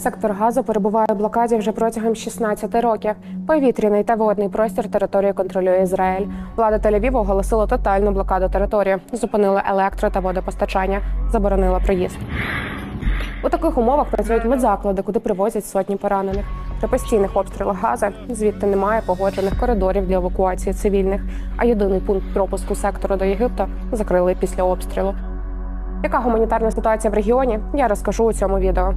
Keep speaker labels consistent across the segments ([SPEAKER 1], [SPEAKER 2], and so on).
[SPEAKER 1] Сектор газу перебуває у блокаді вже протягом 16 років. Повітряний та водний простір території контролює Ізраїль. Влада Тель-Авіву оголосила тотальну блокаду території, зупинила електро та водопостачання, заборонила проїзд. У таких умовах працюють медзаклади, куди привозять сотні поранених. При постійних обстрілах Гази звідти немає погоджених коридорів для евакуації цивільних. А єдиний пункт пропуску сектору до Єгипту закрили після обстрілу. Яка гуманітарна ситуація в регіоні? Я розкажу у цьому відео.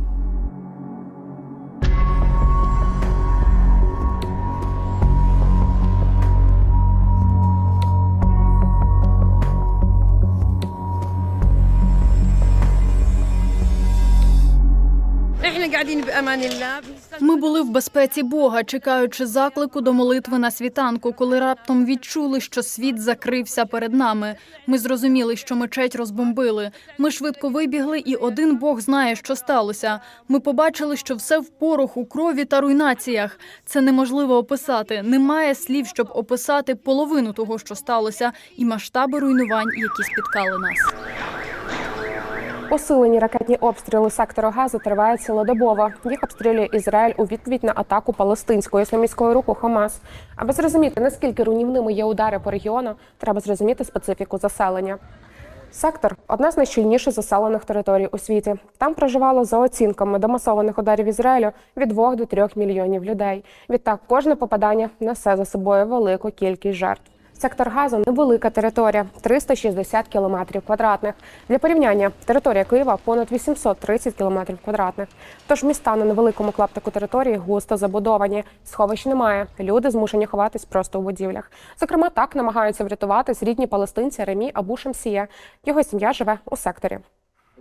[SPEAKER 2] Ми були в безпеці Бога, чекаючи заклику до молитви на світанку, коли раптом відчули, що світ закрився перед нами. Ми зрозуміли, що мечеть розбомбили. Ми швидко вибігли, і один Бог знає, що сталося. Ми побачили, що все в пороху, крові та руйнаціях. Це неможливо описати. Немає слів, щоб описати половину того, що сталося, і масштаби руйнувань, які спіткали нас.
[SPEAKER 1] Посилені ракетні обстріли сектору Газу тривають цілодобово. Їх обстрілює Ізраїль у відповідь на атаку палестинського ісламістського руху Хамас. Аби зрозуміти, наскільки руйнівними є удари по регіону, треба зрозуміти специфіку заселення. Сектор одна з найщільніше заселених територій у світі. Там проживало за оцінками до масованих ударів Ізраїлю від 2 до 3 мільйонів людей. Відтак кожне попадання несе за собою велику кількість жертв. Сектор газу невелика територія 360 кілометрів квадратних. Для порівняння територія Києва понад 830 кілометрів квадратних. Тож міста на невеликому клаптику території густо забудовані. Сховищ немає. Люди змушені ховатись просто у будівлях. Зокрема, так намагаються врятуватись рідні палестинці Ремі Абу Шамсія. Його сім'я живе у секторі.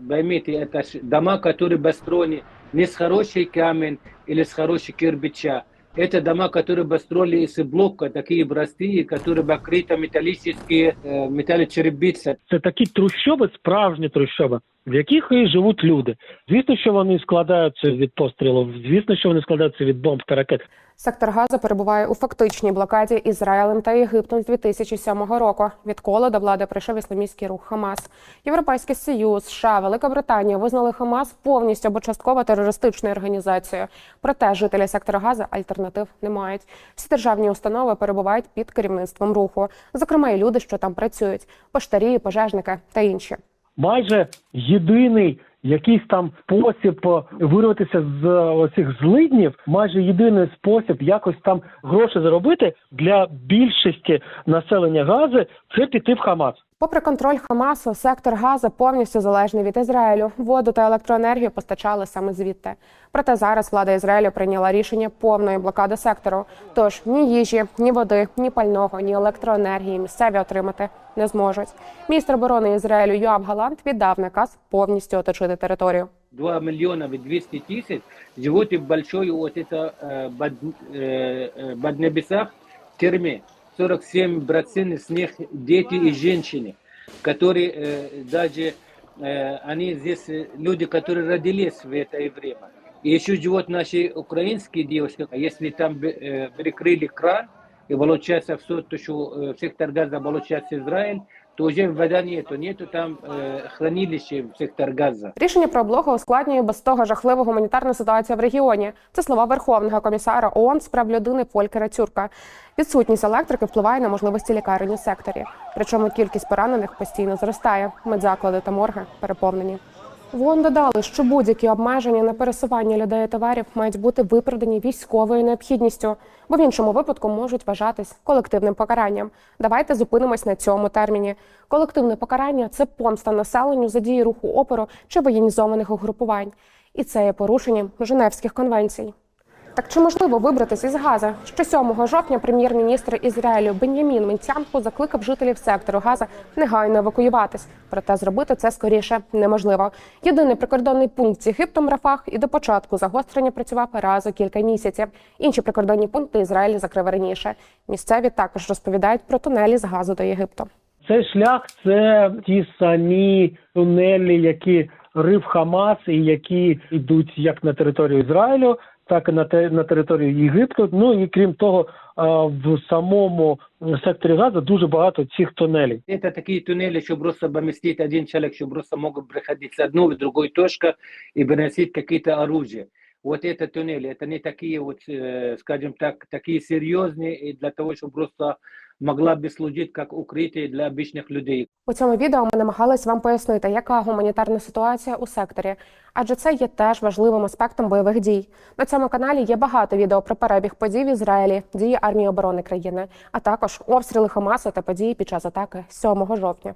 [SPEAKER 3] Поймите, это ж дома, которые построены не с хорошей камень или с хорошей кирпича. Это дома, которые построили из блока, такие простые, которые покрыты металлические, э, металлочерепица.
[SPEAKER 4] Це такі трущоби, справжні трущоби, в яких і живуть люди. Звісно, що вони складаються від пострілів, звісно, що вони складаються від бомб та ракет.
[SPEAKER 1] Сектор Газу перебуває у фактичній блокаді Ізраїлем та Єгиптом з 2007 року, відколи до влади прийшов ісламістський рух Хамас. Європейський Союз, США, Велика Британія визнали Хамас повністю або частково терористичною організацією. Проте жителі сектора Газу альтернатив не мають. Всі державні установи перебувають під керівництвом руху, зокрема і люди, що там працюють, поштарі, пожежники та інші.
[SPEAKER 4] Майже єдиний якийсь там спосіб е, вирватися з е, оцих злиднів, майже єдиний спосіб якось там гроші заробити для більшості населення Гази це піти в Хамас.
[SPEAKER 1] Попри контроль Хамасу, сектор Газа повністю залежний від Ізраїлю. Воду та електроенергію постачали саме звідти. Проте зараз влада Ізраїлю прийняла рішення повної блокади сектору. Тож ні їжі, ні води, ні пального, ні електроенергії місцеві отримати не зможуть. Міністр оборони Ізраїлю Йоав Галант віддав наказ повністю оточити територію.
[SPEAKER 3] 2 миллиона и 200 тысяч живут в большой вот это э, под, э, Э, под небесах тюрьме. 47% с них дети и женщины, которые э, даже э, они здесь э, люди, которые родились в это время. И еще живут наши украинские девушки. Если там э, перекрыли кран, и получается все, то, что э, в сектор газа получается Израиль, то уже вода нету, нету там э, хранилища в сектор газа.
[SPEAKER 1] Рішення про облогу ускладнює без того жахливу гуманітарну ситуацію в регіоні. Це слова Верховного комісара ООН з прав людини Фолькера Тюрка. Відсутність електрики впливає на можливості лікарень у секторі. Причому кількість поранених постійно зростає. Медзаклади та морги переповнені. В ООН додали, що будь-які обмеження на пересування людей і товарів мають бути виправдані військовою необхідністю, бо в іншому випадку можуть вважатись колективним покаранням. Давайте зупинимось на цьому терміні. Колективне покарання це помста населенню за дії руху опору чи воєнізованих угрупувань. І це є порушенням Женевських конвенцій. Так чи можливо вибратися із Газа? Що 7 жовтня прем'єр-міністр Ізраїлю Бенямін Менцянку закликав жителів сектору Газа негайно евакуюватись. Проте зробити це скоріше неможливо. Єдиний прикордонний пункт з Єгиптом Рафах і до початку загострення працював раз у кілька місяців. Інші прикордонні пункти Ізраїль закрив раніше. Місцеві також розповідають про тунелі з Газу до Єгипту.
[SPEAKER 4] Цей шлях це ті самі тунелі, які рив Хамас, і які йдуть як на територію Ізраїлю, так і на те на територію Єгипту. Ну і крім того, а, в самому секторі Газа дуже багато цих тунелей.
[SPEAKER 3] Это такие туннели, что просто поместить один человек, что просто могут приходить с одной в другой точка и приносить какие-то оружия. вот это туннели, это не такие вот, э, скажем так, такие серьезные и для того, чтобы просто могла бы служить как укрытие для обычных людей.
[SPEAKER 1] У цьому відео ми намагались вам пояснити, яка гуманітарна ситуація у секторі, адже це є теж важливим аспектом бойових дій. На цьому каналі є багато відео про перебіг подій в Ізраїлі, дії армії оборони країни, а також обстріли Хамасу та події під час атаки 7 жовтня.